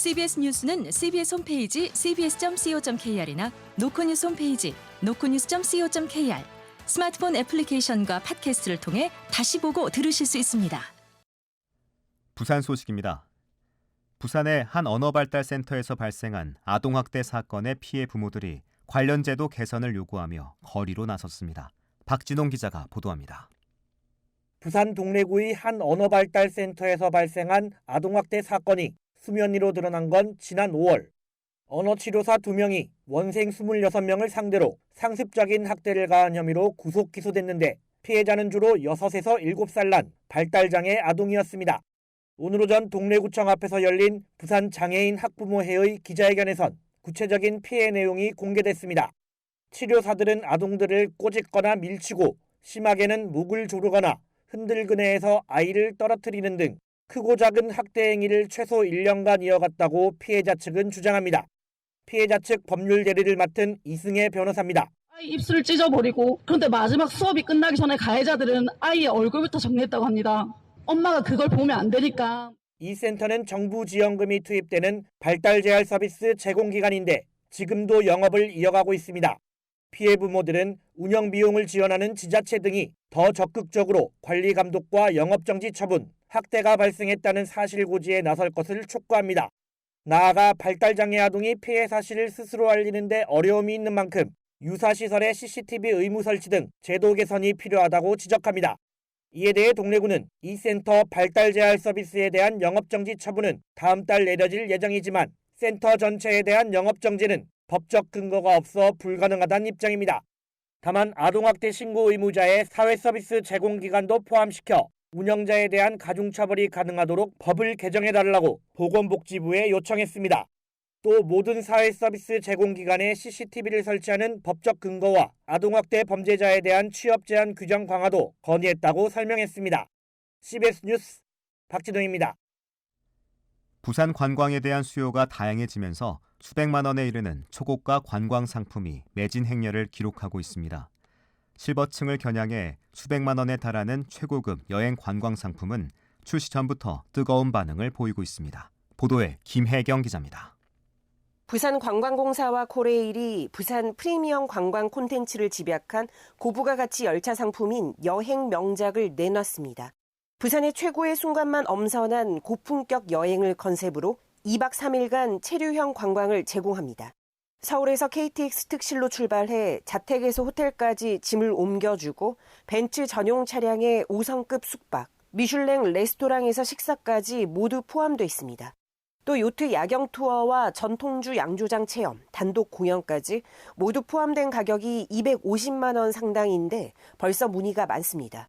CBS 뉴스는 CBS 홈페이지 cbs.co.kr이나 노코뉴스 홈페이지 노코뉴스.co.kr 스마트폰 애플리케이션과 팟캐스트를 통해 다시 보고 들으실 수 있습니다. 부산 소식입니다. 부산의 한 언어발달센터에서 발생한 아동학대 사건의 피해 부모들이 관련 제도 개선을 요구하며 거리로 나섰습니다. 박진홍 기자가 보도합니다. 부산 동래구의 한 언어발달센터에서 발생한 아동학대 사건이 수면 위로 드러난 건 지난 5월. 언어치료사 2명이 원생 26명을 상대로 상습적인 학대를 가한 혐의로 구속 기소됐는데 피해자는 주로 6에서 7살 난 발달장애 아동이었습니다. 오늘 오전 동래구청 앞에서 열린 부산 장애인 학부모회의 기자회견에선 구체적인 피해 내용이 공개됐습니다. 치료사들은 아동들을 꼬집거나 밀치고 심하게는 목을 조르거나 흔들근해에서 아이를 떨어뜨리는 등 크고 작은 학대 행위를 최소 1년간 이어갔다고 피해자 측은 주장합니다. 피해자 측 법률 대리를 맡은 이승혜 변호사입니다. 아이 입술을 찢어버리고 그런데 마지막 수업이 끝나기 전에 가해자들은 아이의 얼굴부터 정리했다고 합니다. 엄마가 그걸 보면 안 되니까 이 센터는 정부 지원금이 투입되는 발달 재활 서비스 제공 기관인데 지금도 영업을 이어가고 있습니다. 피해 부모들은 운영 비용을 지원하는 지자체 등이 더 적극적으로 관리 감독과 영업 정지 처분, 학대가 발생했다는 사실 고지에 나설 것을 촉구합니다. 나아가 발달장애 아동이 피해 사실을 스스로 알리는데 어려움이 있는 만큼 유사시설의 CCTV 의무 설치 등 제도 개선이 필요하다고 지적합니다. 이에 대해 동래구는 이 센터 발달 재활 서비스에 대한 영업정지 처분은 다음 달 내려질 예정이지만 센터 전체에 대한 영업정지는 법적 근거가 없어 불가능하다는 입장입니다. 다만 아동학대 신고 의무자의 사회서비스 제공기간도 포함시켜 운영자에 대한 가중처벌이 가능하도록 법을 개정해달라고 보건복지부에 요청했습니다. 또 모든 사회서비스 제공기관에 CCTV를 설치하는 법적 근거와 아동학대 범죄자에 대한 취업 제한 규정 강화도 건의했다고 설명했습니다. CBS 뉴스 박진웅입니다. 부산 관광에 대한 수요가 다양해지면서 수백만 원에 이르는 초고가 관광 상품이 매진 행렬을 기록하고 있습니다. 실버층을 겨냥해 수백만 원에 달하는 최고급 여행 관광 상품은 출시 전부터 뜨거운 반응을 보이고 있습니다. 보도에 김혜경 기자입니다. 부산관광공사와 코레일이 부산 프리미엄 관광 콘텐츠를 집약한 고부가 가치 열차 상품인 여행 명작을 내놨습니다. 부산의 최고의 순간만 엄선한 고품격 여행을 컨셉으로 2박 3일간 체류형 관광을 제공합니다. 서울에서 KTX 특실로 출발해 자택에서 호텔까지 짐을 옮겨주고 벤츠 전용 차량에 5성급 숙박, 미슐랭 레스토랑에서 식사까지 모두 포함되어 있습니다. 또 요트 야경 투어와 전통주 양조장 체험, 단독 공연까지 모두 포함된 가격이 250만 원 상당인데 벌써 문의가 많습니다.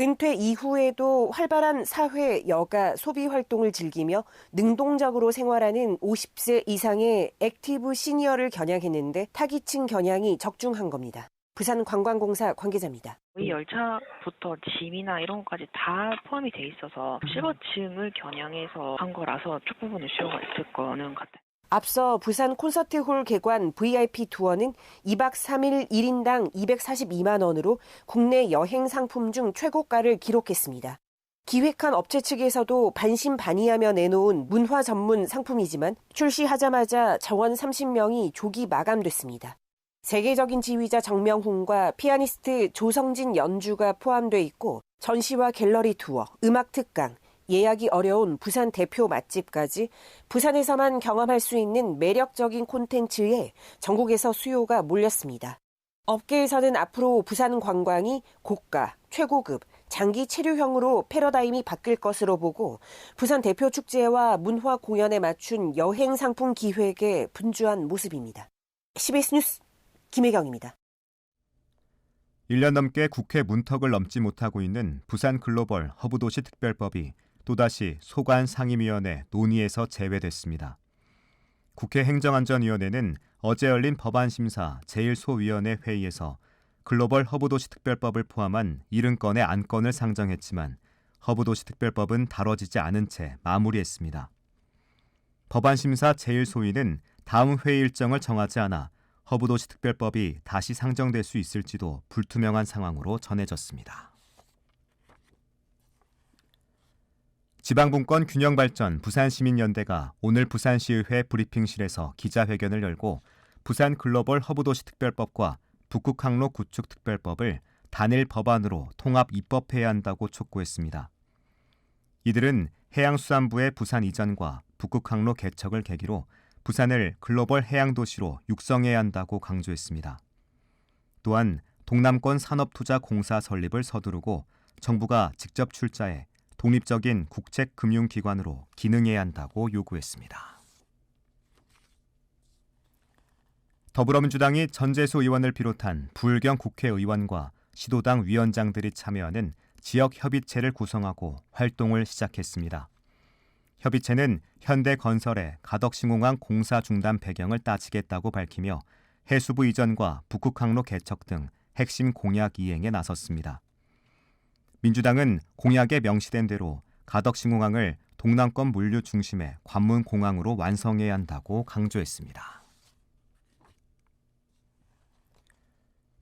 은퇴 이후에도 활발한 사회, 여가, 소비 활동을 즐기며 능동적으로 생활하는 50세 이상의 액티브 시니어를 겨냥했는데 타깃층 겨냥이 적중한 겁니다. 부산관광공사 관계자입니다. 이 열차부터 짐이나 이런 것까지 다 포함이 돼 있어서 실버층을 겨냥해서 한 거라서 쪽 부분에 수요가 있을 거는 같아요. 앞서 부산 콘서트홀 개관 VIP 투어는 2박 3일 1인당 242만 원으로 국내 여행 상품 중 최고가를 기록했습니다. 기획한 업체 측에서도 반신반의하며 내놓은 문화 전문 상품이지만 출시하자마자 정원 30명이 조기 마감됐습니다. 세계적인 지휘자 정명훈과 피아니스트 조성진 연주가 포함돼 있고 전시와 갤러리 투어, 음악 특강, 예약이 어려운 부산 대표 맛집까지 부산에서만 경험할 수 있는 매력적인 콘텐츠에 전국에서 수요가 몰렸습니다. 업계에서는 앞으로 부산 관광이 고가, 최고급, 장기 체류형으로 패러다임이 바뀔 것으로 보고 부산 대표 축제와 문화 공연에 맞춘 여행 상품 기획에 분주한 모습입니다. CBS 뉴스 김혜경입니다. 1년 넘게 국회 문턱을 넘지 못하고 있는 부산 글로벌 허브도시 특별법이 또다시 소관 상임위원회 논의에서 제외됐습니다. 국회 행정안전위원회는 어제 열린 법안심사 제1소위원회 회의에서 글로벌 허브도시 특별법을 포함한 70건의 안건을 상정했지만 허브도시 특별법은 다뤄지지 않은 채 마무리했습니다. 법안심사 제1소위는 다음 회의 일정을 정하지 않아 허브도시 특별법이 다시 상정될 수 있을지도 불투명한 상황으로 전해졌습니다. 지방분권 균형발전 부산시민연대가 오늘 부산시의회 브리핑실에서 기자회견을 열고 부산 글로벌 허브도시 특별법과 북극항로 구축 특별법을 단일 법안으로 통합 입법해야 한다고 촉구했습니다. 이들은 해양수산부의 부산 이전과 북극항로 개척을 계기로 부산을 글로벌 해양도시로 육성해야 한다고 강조했습니다. 또한 동남권 산업투자공사 설립을 서두르고 정부가 직접 출자해 독립적인 국책금융기관으로 기능해야 한다고 요구했습니다. 더불어민주당이 전재수 의원을 비롯한 부울경 국회의원과 시도당 위원장들이 참여하는 지역협의체를 구성하고 활동을 시작했습니다. 협의체는 현대건설의 가덕신공항 공사 중단 배경을 따지겠다고 밝히며 해수부 이전과 북극항로 개척 등 핵심 공약 이행에 나섰습니다. 민주당은 공약에 명시된 대로 가덕신공항을 동남권 물류 중심의 관문 공항으로 완성해야 한다고 강조했습니다.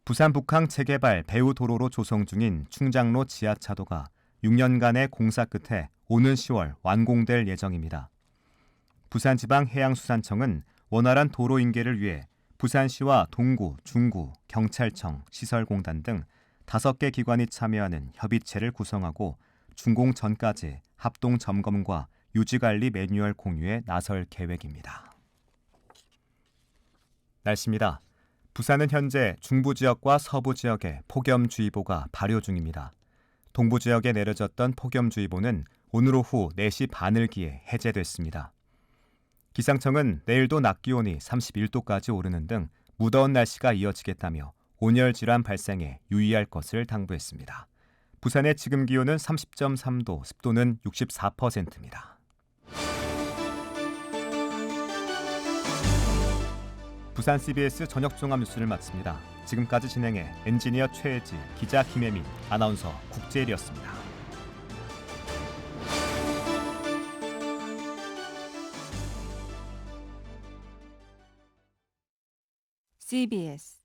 부산 북항 재개발 배후 도로로 조성 중인 충장로 지하차도가 6년간의 공사 끝에 오는 10월 완공될 예정입니다. 부산지방해양수산청은 원활한 도로 인계를 위해 부산시와 동구, 중구, 경찰청, 시설공단 등 5개 기관이 참여하는 협의체를 구성하고 준공 전까지 합동 점검과 유지관리 매뉴얼 공유에 나설 계획입니다. 날씨입니다. 부산은 현재 중부 지역과 서부 지역에 폭염주의보가 발효 중입니다. 동부 지역에 내려졌던 폭염주의보는 오늘 오후 4시 반을 기해 해제됐습니다. 기상청은 내일도 낮 기온이 31도까지 오르는 등 무더운 날씨가 이어지겠다며 온열 질환 발생에 유의할 것을 당부했습니다. 부산의 지금 기온은 30.3도, 습도는 64%입니다. 부산 CBS 저녁 종합 뉴스를 마칩니다. 지금까지 진행해 엔지니어 최혜지, 기자 김혜민, 아나운서 국재일이었습니다. CBS